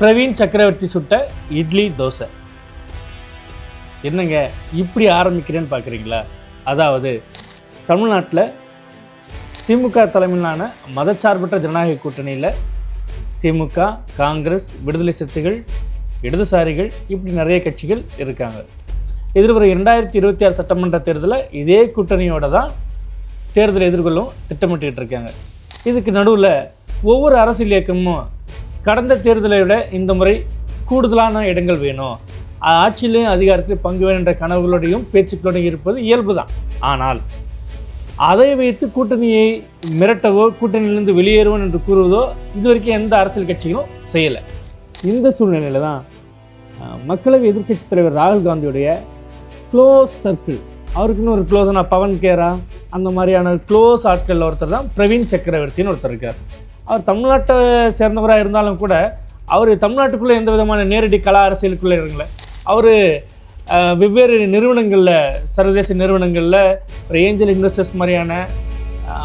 பிரவீன் சக்கரவர்த்தி சுட்ட இட்லி தோசை. என்னங்க இப்படி ஆரம்பிக்கிறேன்னு பார்க்குறீங்களா அதாவது தமிழ்நாட்டில் திமுக தலைமையிலான மதச்சார்பற்ற ஜனநாயக கூட்டணியில் திமுக காங்கிரஸ் விடுதலை சிறுத்தைகள் இடதுசாரிகள் இப்படி நிறைய கட்சிகள் இருக்காங்க. எதிர்வரும் இரண்டாயிரத்தி இருபத்தி ஆறு சட்டமன்ற தேர்தலில் இதே கூட்டணியோட தான் தேர்தலை எதிர்கொள்ளும் திட்டமிட்டுக்கிட்டு இருக்காங்க. இதுக்கு நடுவில் ஒவ்வொரு அரசியல் இயக்கமும் கடந்த தேர்தலை விட இந்த முறை கூடுதலான இடங்கள் வேணும். ஆட்சியிலையும் அதிகாரத்திலையும் பங்கு வேணும் என்ற கனவுகளோடையும் பேச்சுக்களோடையும் இருப்பது இயல்பு தான் ஆனால் அதை வைத்து கூட்டணியை மிரட்டவோ கூட்டணியிலிருந்து வெளியேறுவோம் என்று கூறுவதோ இதுவரைக்கும் எந்த அரசியல் கட்சிகளும் செய்யலை. இந்த சூழ்நிலையில் தான் மக்களவை எதிர்க்கட்சித் தலைவர் ராகுல் காந்தியுடைய க்ளோஸ் சர்க்கிள் அவருக்குன்னு ஒரு க்ளோஸான பவன் கேரா அந்த மாதிரியான க்ளோஸ் ஆட்களில் ஒருத்தர் தான் பிரவீன் சக்கரவர்த்தின்னு ஒருத்தர் இருக்கார். அவர் தமிழ்நாட்டை சேர்ந்தவராக இருந்தாலும் கூட அவர் தமிழ்நாட்டுக்குள்ளே எந்த விதமான நேரடி கலா அரசியலுக்குள்ளே இருங்கள அவர் வெவ்வேறு நிறுவனங்களில் சர்வதேச நிறுவனங்களில் ஒரு ஏஞ்சல் இன்வெஸ்டர்ஸ் மாதிரியான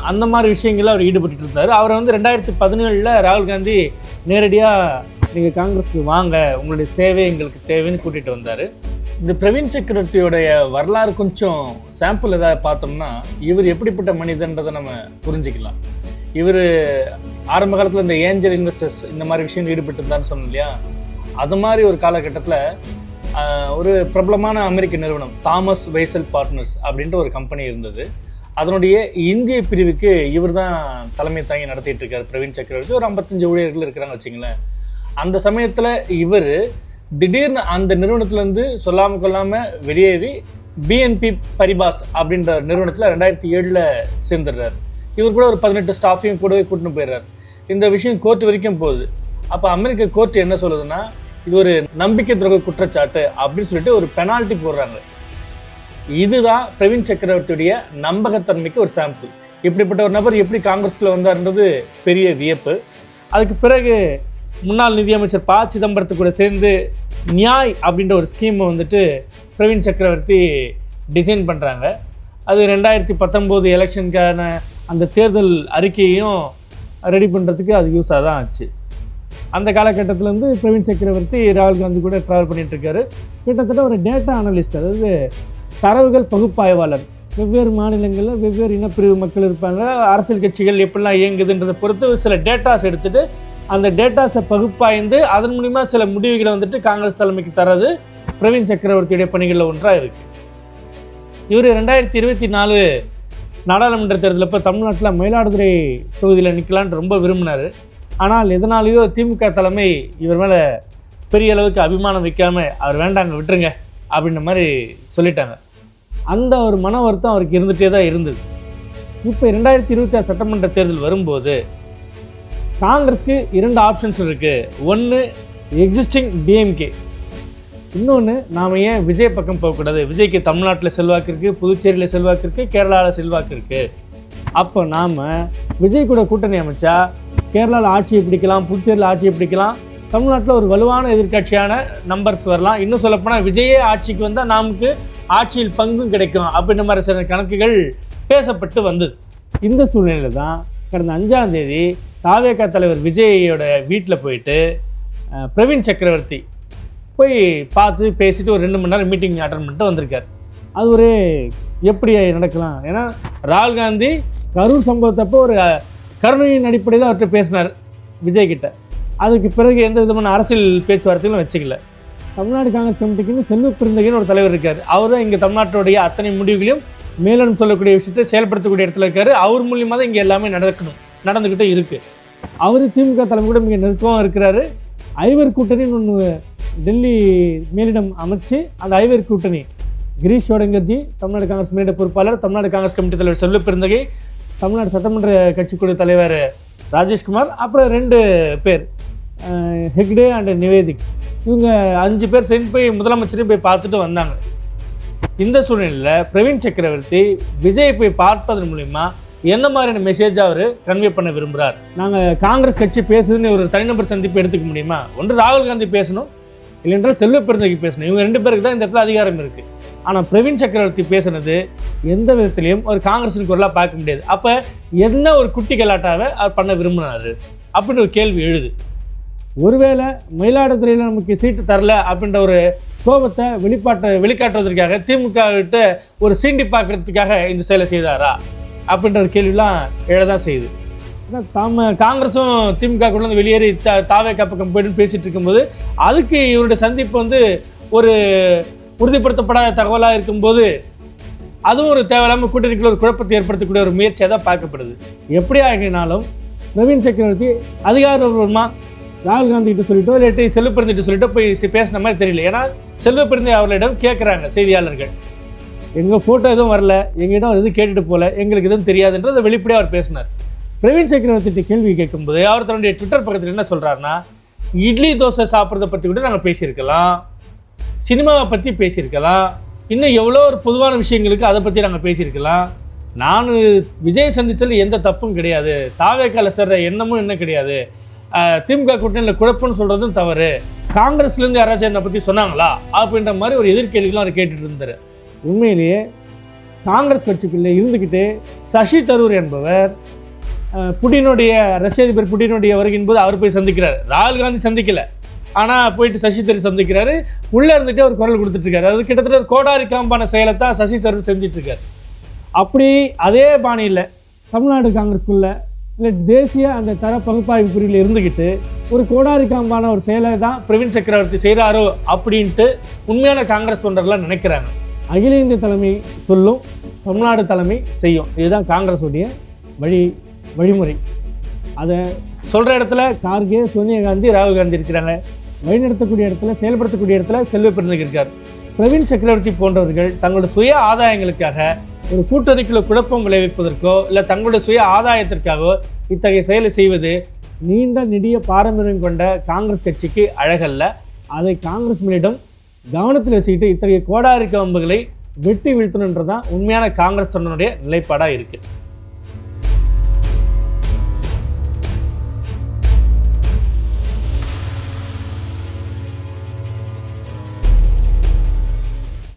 அந்த மாதிரி விஷயங்களில் அவர் ஈடுபட்டு இருந்தார். அவரை வந்து ரெண்டாயிரத்தி பதினேழில் ராகுல் காந்தி நேரடியாக நீங்கள் காங்கிரஸ்க்கு வாங்க உங்களுடைய சேவை எங்களுக்கு தேவைன்னு கூட்டிகிட்டு வந்தார். இந்த பிரவீன் சக்கரவர்த்தியோடைய வரலாறு கொஞ்சம் சாம்பிள் எதாவது பார்த்தோம்னா இவர் எப்படிப்பட்ட மனிதன்றதை நம்ம புரிஞ்சுக்கலாம். இவர் ஆரம்ப காலத்தில் இந்த ஏஞ்சல் இன்வெஸ்டர்ஸ் இந்த மாதிரி விஷயம் ஈடுபட்டு இருந்தான்னு சொன்னோம் இல்லையா? அது மாதிரி ஒரு காலகட்டத்தில் ஒரு பிரபலமான அமெரிக்க நிறுவனம் தாமஸ் வைசல் பார்ட்னர்ஸ் அப்படின்ற ஒரு கம்பெனி இருந்தது. அதனுடைய இந்திய பிரிவுக்கு இவர் தான் தலைமை தாங்கி நடத்திட்டு இருக்காரு பிரவீன் சக்கரவர்த்தி. ஒரு ஐம்பத்தஞ்சு ஊழியர்கள் இருக்கிறாங்க வச்சுங்களேன் அந்த சமயத்தில் இவர் திடீர்னு அந்த நிறுவனத்துலேருந்து சொல்லாமல் கொள்ளாமல் வெளியேறி பிஎன்பி பரிபாஸ் அப்படின்ற நிறுவனத்தில் ரெண்டாயிரத்தி ஏழில் சேர்ந்துடுறாரு. இவர் கூட ஒரு பதினெட்டு ஸ்டாஃபையும் கூடவே கூட்டின்னு போயிடுறாரு. இந்த விஷயம் கோர்ட் வரைக்கும் போகுது. அப்போ அமெரிக்க கோர்ட் என்ன சொல்லுதுன்னா இது ஒரு நம்பிக்கை துரோக குற்றச்சாட்டு அப்படின்னு சொல்லிட்டு ஒரு பெனால்ட்டி போடுறாங்க. இதுதான் பிரவீன் சக்கரவர்த்தியுடைய நம்பகத்தன்மைக்கு ஒரு சாம்பிள் இப்படிப்பட்ட ஒரு நபர் எப்படி காங்கிரஸ்க்குள்ள வந்தார்ன்றது பெரிய வியப்பு. அதுக்கு பிறகு முன்னாள் நிதியமைச்சர் ப. சிதம்பரத்து கூட சேர்ந்து நியாய் அப்படின்ற ஒரு ஸ்கீமை வந்துட்டு பிரவீன் சக்கரவர்த்தி டிசைன் பண்ணுறாங்க அது ரெண்டாயிரத்தி பத்தொம்போது எலெக்ஷனுக்கான அந்த தேர்தல் அறிக்கையையும் ரெடி பண்ணுறதுக்கு அது யூஸாக தான் ஆச்சு. அந்த காலகட்டத்திலேருந்து பிரவீன் சக்கரவர்த்தி ராகுல் காந்தி கூட ட்ராவல் பண்ணிகிட்ருக்காரு கிட்டத்தட்ட ஒரு டேட்டா அனலிஸ்ட் அதாவது தரவுகள் பகுப்பாய்வாளர். வெவ்வேறு மாநிலங்களில் வெவ்வேறு இனப்பிரிவு மக்கள் இருப்பாங்க. அரசியல் கட்சிகள் எப்படிலாம் இயங்குதுன்றதை பொறுத்து சில டேட்டாஸ் எடுத்துகிட்டு அந்த டேட்டாஸை பகுப்பாய்ந்து அதன் மூலிமா சில முடிவுகளை வந்துட்டு காங்கிரஸ் தலைமைக்கு தரது பிரவீன் சக்கரவர்த்தியுடைய பணிகளில் ஒன்றாக இருக்குது இவர் ரெண்டாயிரத்தி இருபத்தி நாலு நாடாளுமன்ற தேர்தலில் இப்போ தமிழ்நாட்டில் மயிலாடுதுறை தொகுதியில் நிற்கலான்னு ரொம்ப விரும்பினார். ஆனால் எதனாலேயோ திமுக தலைமை இவர் மேலே பெரிய அளவுக்கு அபிமானம் வைக்காமல் அவர் வேண்டாங்க விட்டுருங்க அப்படின்ற மாதிரி சொல்லிட்டாங்க. அந்த ஒரு மன வருத்தம் அவருக்கு இருந்துகிட்டே தான் இருந்தது. இப்போ ரெண்டாயிரத்தி இருபத்தி ஆறு சட்டமன்ற தேர்தல் வரும்போது காங்கிரஸ்க்கு இரண்டு ஆப்ஷன்ஸ் இருக்குது ஒன்று எக்ஸிஸ்டிங் டிஎம்கே இன்னொன்று நாம் ஏன் விஜய் பக்கம் போகக்கூடாது? விஜய்க்கு தமிழ்நாட்டில் செல்வாக்கு இருக்குது புதுச்சேரியில் செல்வாக்கு இருக்குது கேரளாவில் செல்வாக்கு இருக்குது அப்போ நாம் விஜய் கூட கூட்டணி அமைச்சா கேரளாவில் ஆட்சியை பிடிக்கலாம் புதுச்சேரியில் ஆட்சியை பிடிக்கலாம் தமிழ்நாட்டில் ஒரு வலுவான எதிர்கட்சியான நம்பர்ஸ் வரலாம். இன்னும் சொல்லப்போனால் விஜயே ஆட்சிக்கு வந்தால் நமக்கு ஆட்சியில் பங்கும் கிடைக்கும். அப்படின்ற மாதிரி சில கணக்குகள் பேசப்பட்டு வந்தது. இந்த சூழ்நிலையில் தான் கடந்த அஞ்சாம் தேதி தாவேகா தலைவர் விஜயோட வீட்டில் போயிட்டு பிரவீன் சக்கரவர்த்தி போய் பார்த்து பேசிட்டு ஒரு ரெண்டு மணி நேரம் மீட்டிங் அட்டன் பண்ணிட்டு வந்திருக்கார். அது ஒரு எப்படி நடக்கலாம்? ஏன்னா ராகுல் காந்தி கரூர் சம்பவத்தப்போ ஒரு கருணையின் அடிப்படையில் அவர்கிட்ட பேசினார் விஜய் கிட்ட. அதுக்கு பிறகு எந்த விதமான அரசியல் பேச்சுவார்த்தைகளும் வச்சுக்கல. தமிழ்நாடு காங்கிரஸ் கமிட்டிக்குன்னு செல்வ பிறந்தகின்னு ஒரு தலைவர் இருக்கார். அவர் தான் இங்கே தமிழ்நாட்டுடைய அத்தனை முடிவுகளையும் மேலும் சொல்லக்கூடிய விஷயத்தை செயல்படுத்தக்கூடிய இடத்துல இருக்கார். அவர் மூலியமாக தான் இங்கே எல்லாமே நடக்கணும் நடந்துக்கிட்டே இருக்குது அவர் திமுக தலைமை கூட மிக நெருக்கமாக இருக்கிறாரு. ஐவர் கூட்டணின்னு ஒன்று டெல்லி மேலிடம் அமைச்சு அந்த ஐவர் கூட்டணி கிரீஷ் ஷோடங்கர்ஜி தமிழ்நாடு காங்கிரஸ் மேலிட பொறுப்பாளர் தமிழ்நாடு காங்கிரஸ் கமிட்டி தலைவர் செல்வ பெருந்தகை தமிழ்நாடு சட்டமன்ற கட்சிக்குழு தலைவர் ராஜேஷ்குமார் அப்புறம் ரெண்டு பேர் ஹெக்டே அண்ட் நிவேதிக் இவங்க அஞ்சு பேர் சேர்ந்து போய் முதலமைச்சரையும் போய் பார்த்துட்டு வந்தாங்க. இந்த சூழ்நிலையில் பிரவீன் சக்கரவர்த்தி விஜய் போய் பார்ப்பதன் மூலிமா என்ன மாதிரியான மெசேஜ் அவர் கன்வே பண்ண விரும்புகிறார் நாங்கள் காங்கிரஸ் கட்சி பேசுதுன்னு ஒரு தனிநபர் சந்திப்பு எடுத்துக்க முடியுமா? ஒன்று ராகுல் காந்தி பேசணும் இல்லைன்றால் செல்வ பெருந்தகை பேசணும். இவங்க ரெண்டு பேருக்கு தான் இந்த இடத்துல அதிகாரம் இருக்குது ஆனால் பிரவீன் சக்கரவர்த்தி பேசுனது எந்த விதத்திலையும் ஒரு காங்கிரஸின் குரலாக பார்க்க முடியாது. அப்போ என்ன ஒரு குட்டி கலாட்டாவை அவர் பண்ண விரும்பினார் அப்படின்னு ஒரு கேள்வி எழுது. ஒருவேளை மயிலாடுதுறையில் நமக்கு சீட்டு தரல அப்படின்ற ஒரு கோபத்தை வெளிப்பாட்ட வெளிக்காட்டுவதற்காக திமுக விட்டு ஒரு சீண்டி பார்க்கறதுக்காக இந்த செயலை செய்தாரா? அப்படின்ற ஒரு கேள்விலாம் எழதான் செய்யுது. ஆனால் தாம காங்கிரஸும் திமுக கூட வந்து வெளியேறி த தாவே பக்கம் போய்ட்டு பேசிட்டு இருக்கும்போது அதுக்கு இவருடைய சந்திப்பு வந்து ஒரு உறுதிப்படுத்தப்படாத தகவலாக இருக்கும்போது அதுவும் ஒரு தேவையில்லாமல் கூட்டணிக்குள்ள ஒரு குழப்பத்தை ஏற்படுத்தக்கூடிய ஒரு முயற்சியாக தான் பார்க்கப்படுது. எப்படி ஆகினாலும் நவீன் சக்கரவர்த்தி அதிகாரபூர்வமாக ராகுல் காந்தி கிட்ட சொல்லிட்டோ இல்லாட்டி செல்வப்பிரந்திட்ட சொல்லிட்டோ போய் பேசின மாதிரி தெரியல. ஏன்னா செல்வப்பிரந்தி அவர்களிடம் கேட்குறாங்க செய்தியாளர்கள். எங்கள் ஃபோட்டோ எதுவும் வரல எங்கிட்ட எதுவும் கேட்டுட்டு போகல எங்களுக்கு எதுவும் தெரியாதுன்றதை வெளிப்படையாக அவர் பேசினார். பிரவீன் சக்கரவர்த்தி கேள்வி கேட்கும்போது அவர் தன்னுடைய ட்விட்டர் பக்கத்தில் என்ன சொல்கிறாருன்னா இட்லி தோசை சாப்பிட்றத பற்றி கூட நாங்கள் பேசியிருக்கலாம். சினிமாவை பற்றி பேசியிருக்கலாம். இன்னும் எவ்வளோ ஒரு பொதுவான விஷயங்களுக்கு அதை பற்றி நாங்கள் பேசியிருக்கலாம். நான் விஜய் சந்திச்சதில் எந்த தப்பும் கிடையாது. தாவேக்கால சேர்ற எண்ணமும் என்ன கிடையாது. திமுக கூட்டணியில் குழப்பம்னு சொல்கிறதும் தவறு. காங்கிரஸ்லேருந்து யாராச்சும் என்னை பற்றி சொன்னாங்களா? அப்படின்ற மாதிரி ஒரு எதிர்கேள்விகளும் அவர் கேட்டுட்டு இருந்தார். உண்மையிலேயே காங்கிரஸ் கட்சிக்குள்ளே இருந்துக்கிட்டு சசி தரூர் என்பவர் புட்டினுடைய ரஷ்ய அதிபர் புட்டினுடைய வருகின் போது அவர் போய் சந்திக்கிறார். ராகுல் காந்தி சந்திக்கல. ஆனால் போயிட்டு சசி தரூர் சந்திக்கிறாரு. உள்ளே இருந்துட்டு அவர் குரல் கொடுத்துட்டு இருக்காரு அது கிட்டத்தட்ட ஒரு கோடாரி காம்பான செயலை தான் சசி தரூர் செஞ்சிட்ருக்காரு. அப்படி அதே பாணியில் தமிழ்நாடு காங்கிரஸ்குள்ளே இல்லை தேசிய அந்த தர பகுப்பாய்வு பிரிவில் இருந்துக்கிட்டு ஒரு கோடாரி காம்பான ஒரு செயலை தான் பிரவீன் சக்கரவர்த்தி செய்கிறாரோ அப்படின்ட்டு உண்மையான காங்கிரஸ் தொண்டர்களாக நினைக்கிறாங்க. அகில இந்திய தலைமை சொல்லும் தமிழ்நாடு தலைமை செய்யும். இதுதான் காங்கிரஸுடைய வழி வழிமுறை. அதை சொல்கிற இடத்துல கார்கே சோனியா காந்தி ராகுல் காந்தி இருக்கிறாங்க. வழிநடத்தக்கூடிய இடத்துல செயல்படுத்தக்கூடிய இடத்துல செல்வ பெருந்தகை இருக்கார். பிரவீன் சக்கரவர்த்தி போன்றவர்கள் தங்களோட சுய ஆதாயங்களுக்காக ஒரு கூட்டணிக்குள்ள குழப்பம் விளைவிப்பதற்கோ இல்லை தங்களுடைய சுய ஆதாயத்திற்காகவோ இத்தகைய செயலை செய்வது நீண்ட நெடிய பாரம்பரியம் கொண்ட காங்கிரஸ் கட்சிக்கு அழகல்ல. அதை காங்கிரஸ் மேலிடம் கவனத்தில் வச்சுக்கிட்டு இத்தகைய கோடாரி கம்புகளை வெட்டி வீழ்த்தணுன்றதான் உண்மையான காங்கிரஸ் தொண்டனுடைய நிலைப்பாடாக இருக்குது